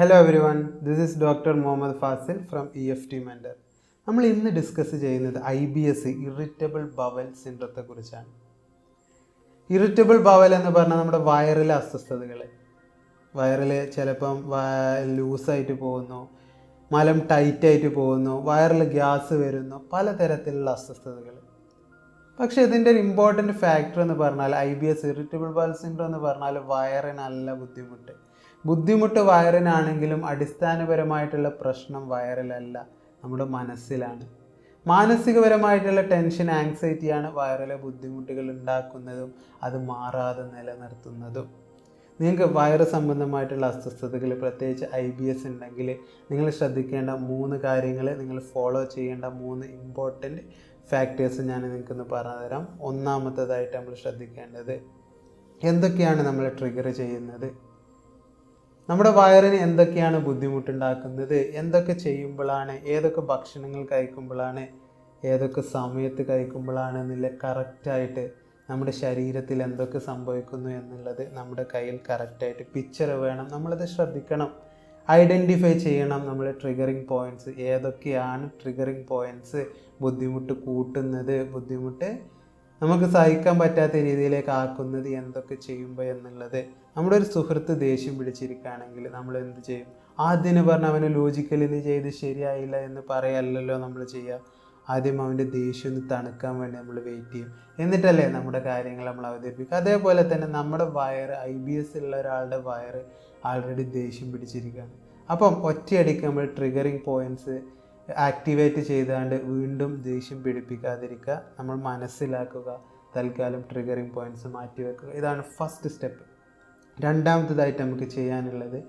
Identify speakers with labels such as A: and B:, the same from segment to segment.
A: Hello everyone this is doctor Muhammad Fasil from E F T mender നമ്മൾ ഇന്ന് discuss ചെയ്യുന്നത് I B S irritable bowel സിൻഡ്രത്തെ കുറിച്ചാണ്. Irritable bowel എന്ന് പറഞ്ഞാൽ നമ്മുടെ വയറിലെ അസ്വസ്ഥതകൾ വയറിൽ ചിലപ്പം ലൂസായിട്ട് പോകുന്നു മലം ടൈറ്റായിട്ട് പോകുന്നു വയറിൽ ഗ്യാസ് വരുന്നു പലതരത്തിലുള്ള അസ്വസ്ഥതകൾ പക്ഷേ ഇതിന്റെ ഒരു ഇമ്പോർട്ടന്റ് ഫാക്ടർ എന്ന് പറഞ്ഞാൽ I B S irritable bowel syndrome എന്ന് പറഞ്ഞാൽ വയറിന് നല്ല ബുദ്ധിമുട്ട്. ബുദ്ധിമുട്ട് വയറിനാണെങ്കിലും അടിസ്ഥാനപരമായിട്ടുള്ള പ്രശ്നം വയറിലല്ല നമ്മുടെ മനസ്സിലാണ്. മാനസികപരമായിട്ടുള്ള ടെൻഷൻ ആങ്സൈറ്റിയാണ് വയറിലെ ബുദ്ധിമുട്ടുകൾ ഉണ്ടാക്കുന്നതും അത് മാറാതെ നിലനിർത്തുന്നതും. നിങ്ങൾക്ക് വയറ് സംബന്ധമായിട്ടുള്ള അസ്വസ്ഥതകൾ പ്രത്യേകിച്ച് ഐ ബി എസ് ഉണ്ടെങ്കിൽ നിങ്ങൾ ശ്രദ്ധിക്കേണ്ട മൂന്ന് കാര്യങ്ങൾ നിങ്ങൾ ഫോളോ ചെയ്യേണ്ട മൂന്ന് ഇമ്പോർട്ടന്റ് ഫാക്ടേഴ്സ് ഞാൻ നിങ്ങൾക്കൊന്ന് പറഞ്ഞുതരാം. ഒന്നാമത്തേതായിട്ട് നമ്മൾ ശ്രദ്ധിക്കേണ്ടത് എന്തൊക്കെയാണ് നമ്മൾ ട്രിഗർ ചെയ്യുന്നത്? നമ്മുടെ വയറിന് എന്തൊക്കെയാണ് ബുദ്ധിമുട്ടുണ്ടാക്കുന്നത്? എന്തൊക്കെ ചെയ്യുമ്പോഴാണ്? ഏതൊക്കെ ഭക്ഷണങ്ങൾ കഴിക്കുമ്പോഴാണ്? ഏതൊക്കെ സമയത്ത് കഴിക്കുമ്പോഴാണ് എന്നുള്ള കറക്റ്റായിട്ട് നമ്മുടെ ശരീരത്തിൽ എന്തൊക്കെ സംഭവിക്കുന്നു എന്നുള്ളത് നമ്മുടെ കയ്യിൽ കറക്റ്റായിട്ട് പിക്ചർ വേണം. നമ്മളത് ശ്രദ്ധിക്കണം. ഐഡന്റിഫൈ ചെയ്യണം നമ്മൾ ട്രിഗറിങ് പോയിന്റ്സ് ഏതൊക്കെയാണ് ട്രിഗറിങ് പോയിന്റ്സ് ബുദ്ധിമുട്ട് കൂട്ടുന്നത്? ബുദ്ധിമുട്ട് നമുക്ക് സഹിക്കാൻ പറ്റാത്ത രീതിയിലേക്ക് ആക്കുന്നത് എന്തൊക്കെ ചെയ്യുമ്പോൾ എന്നുള്ളത്. നമ്മുടെ ഒരു സുഹൃത്ത് ദേഷ്യം പിടിച്ചിരിക്കുകയാണെങ്കിൽ നമ്മൾ എന്ത് ചെയ്യും? ആദ്യം പറഞ്ഞ അവന് ലോജിക്കലി ഇത് ചെയ്ത് ശരിയായില്ല എന്ന് പറയല്ലല്ലോ നമ്മൾ ചെയ്യുക. ആദ്യം അവന്റെ ദേഷ്യം ഒന്ന് തണുക്കാൻ വേണ്ടി നമ്മൾ വെയിറ്റ് ചെയ്യും. എന്നിട്ടല്ലേ നമ്മുടെ കാര്യങ്ങൾ നമ്മൾ അവതരിപ്പിക്കുക. അതേപോലെ തന്നെ നമ്മുടെ വയറ് ഐ ബി എസ് ഉള്ള ഒരാളുടെ വയറ് ആൾറെഡി ദേഷ്യം പിടിച്ചിരിക്കുകയാണ്. അപ്പം ഒറ്റയടിക്ക് നമ്മൾ ട്രിഗറിങ് പോയിന്റ്സ് ആക്ടിവേറ്റ് ചെയ്താണ്ട് വീണ്ടും ദേഷ്യം പിടിപ്പിക്കാതിരിക്കുക നമ്മൾ മനസ്സിലാക്കുക തൽക്കാലം ട്രിഗറിങ് പോയിന്റ്സ് മാറ്റി വെക്കുക. ഇതാണ് ഫസ്റ്റ് സ്റ്റെപ്പ് രണ്ടാമത്തതായിട്ട് നമുക്ക് ചെയ്യാനുള്ളത്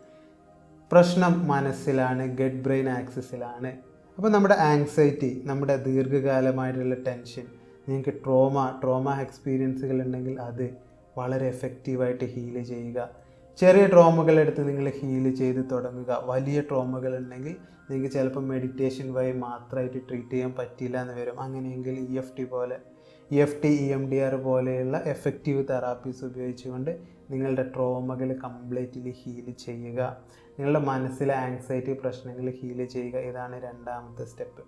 A: പ്രശ്നം മനസ്സിലാണ് ഗഡ് ബ്രെയിൻ ആക്സിസിലാണ് അപ്പോൾ നമ്മുടെ ആങ്സൈറ്റി നമ്മുടെ ദീർഘകാലമായിട്ടുള്ള ടെൻഷൻ നിങ്ങൾക്ക് ട്രോമ ട്രോമ എക്സ്പീരിയൻസുകൾ ഉണ്ടെങ്കിൽ അത് വളരെ എഫക്റ്റീവായിട്ട് ഹീൽ ചെയ്യുക. ചെറിയ ട്രോമകൾ എടുത്ത് നിങ്ങൾ ഹീൽ ചെയ്ത് തുടങ്ങുക. വലിയ ട്രോമകൾ ഉണ്ടെങ്കിൽ നിങ്ങൾക്ക് ചിലപ്പോൾ മെഡിറ്റേഷൻ വഴി മാത്രമായിട്ട് ട്രീറ്റ് ചെയ്യാൻ പറ്റില്ല എന്ന് വരും. അങ്ങനെയെങ്കിൽ ഇ എഫ് ടി പോലെ E F T E M D R പോലെയുള്ള എഫക്റ്റീവ് തെറാപ്പീസ് ഉപയോഗിച്ചുകൊണ്ട് നിങ്ങളുടെ ട്രോമകൾ കംപ്ലീറ്റ്ലി ഹീൽ ചെയ്യുക. നിങ്ങളുടെ മനസ്സിലെ ആങ്സൈറ്റി പ്രശ്നങ്ങൾ ഹീൽ ചെയ്യുക. ഇതാണ് രണ്ടാമത്തെ സ്റ്റെപ്പ്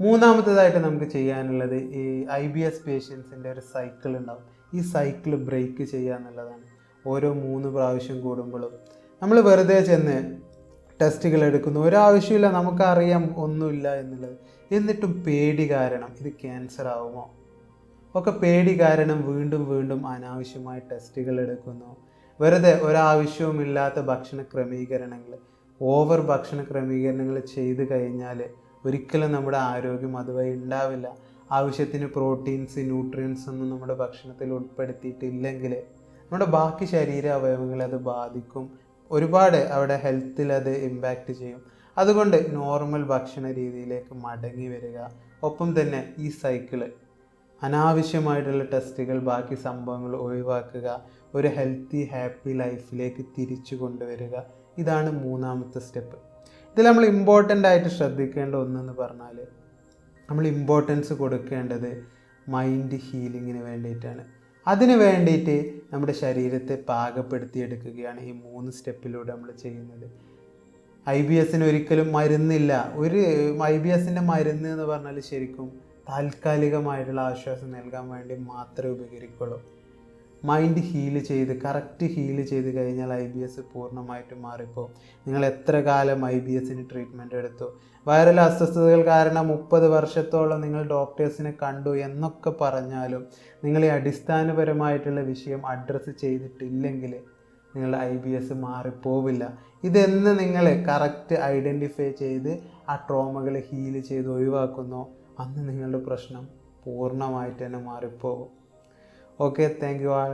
A: മൂന്നാമത്തേതായിട്ട് നമുക്ക് ചെയ്യാനുള്ളത് ഈ ഐ ബി എസ് പേഷ്യൻസിന്റെ ഒരു സൈക്കിൾ ഉണ്ടാവും. ഈ സൈക്കിൾ ബ്രേക്ക് ചെയ്യുക എന്നുള്ളതാണ്. ഓരോ മൂന്ന് പ്രാവശ്യം കൂടുമ്പോഴും. നമ്മൾ വെറുതെ ചെന്ന് ടെസ്റ്റുകൾ എടുക്കുന്നു. ഒരാവശ്യമില്ല നമുക്കറിയാം ഒന്നുമില്ല എന്നുള്ളത്. എന്നിട്ടും പേടി കാരണം ഇത് ക്യാൻസർ ആവുമോ? ഒക്കെ പേടി കാരണം വീണ്ടും വീണ്ടും അനാവശ്യമായ ടെസ്റ്റുകൾ എടുക്കുന്നു. വെറുതെ ഒരാവശ്യവുമില്ലാത്ത ഭക്ഷണ ക്രമീകരണങ്ങൾ ഓവർ ഭക്ഷണ ക്രമീകരണങ്ങൾ ചെയ്തു കഴിഞ്ഞാൽ ഒരിക്കലും നമ്മുടെ ആരോഗ്യം അതുവഴി ഉണ്ടാവില്ല. ആവശ്യത്തിന് പ്രോട്ടീൻസ് ന്യൂട്രിയൻസ് ഒന്നും നമ്മുടെ ഭക്ഷണത്തിൽ ഉൾപ്പെടുത്തിയിട്ടില്ലെങ്കിൽ നമ്മുടെ ബാക്കി ശരീര അവയവങ്ങളെ അത് ബാധിക്കും. ഒരുപാട് അവിടെ ഹെൽത്തിൽ അത് ഇമ്പാക്റ്റ് ചെയ്യും. അതുകൊണ്ട് നോർമൽ ഭക്ഷണ രീതിയിലേക്ക് മടങ്ങി വരിക. ഒപ്പം തന്നെ ഈ സൈക്കിൾ അനാവശ്യമായിട്ടുള്ള ടെസ്റ്റുകൾ ബാക്കി സംഭവങ്ങൾ ഒഴിവാക്കുക. ഒരു ഹെൽത്തി ഹാപ്പി ലൈഫിലേക്ക് തിരിച്ചു കൊണ്ടുവരിക. ഇതാണ് മൂന്നാമത്തെ സ്റ്റെപ്പ് ഇതിൽ നമ്മൾ ഇമ്പോർട്ടന്റ് ആയിട്ട് ശ്രദ്ധിക്കേണ്ട ഒന്നെന്ന് പറഞ്ഞാൽ നമ്മൾ ഇമ്പോർട്ടൻസ് കൊടുക്കേണ്ടത് മൈൻഡ് ഹീലിങ്ങിന് വേണ്ടിയിട്ടാണ്. അതിന് വേണ്ടിയിട്ട് നമ്മുടെ ശരീരത്തെ പാകപ്പെടുത്തിയെടുക്കുകയാണ് ഈ മൂന്ന് സ്റ്റെപ്പിലൂടെ നമ്മൾ ചെയ്യുന്നത്. ഐ ബി എസിന് ഒരിക്കലും മരുന്നില്ല. ഒരു ഐ ബി എസിന്റെ മരുന്ന് എന്ന് പറഞ്ഞാൽ ശരിക്കും താൽക്കാലികമായിട്ടുള്ള ആശ്വാസം നൽകാൻ വേണ്ടി മാത്രമേ ഉപകരിക്കുള്ളൂ. മൈൻഡ് ഹീൽ ചെയ്ത് കറക്റ്റ് ഹീൽ ചെയ്ത് കഴിഞ്ഞാൽ ഐ ബി എസ് പൂർണമായിട്ടും മാറിപ്പോൾ നിങ്ങൾ എത്ര കാലം ഐ ബി എസിന് ട്രീറ്റ്മെന്റ് എടുത്തു? വൈറൽ അസ്വസ്ഥതകൾ കാരണം മുപ്പത് വർഷത്തോളം നിങ്ങൾ ഡോക്ടേഴ്സിനെ കണ്ടു എന്നൊക്കെ പറഞ്ഞാലും നിങ്ങൾ ഈ അടിസ്ഥാനപരമായിട്ടുള്ള വിഷയം അഡ്രസ്സ് ചെയ്തിട്ടില്ലെങ്കിൽ നിങ്ങളുടെ ഐ ബി എസ് മാറിപ്പോവില്ല. ഇതെന്ന് നിങ്ങൾ കറക്റ്റ് ഐഡന്റിഫൈ ചെയ്ത് ആ ട്രോമകൾ ഹീൽ ചെയ്ത് ഒഴിവാക്കുന്നോ. അന്ന് നിങ്ങളുടെ പ്രശ്നം പൂർണമായിട്ട് തന്നെ മാറിപ്പോകും. Okay thank you all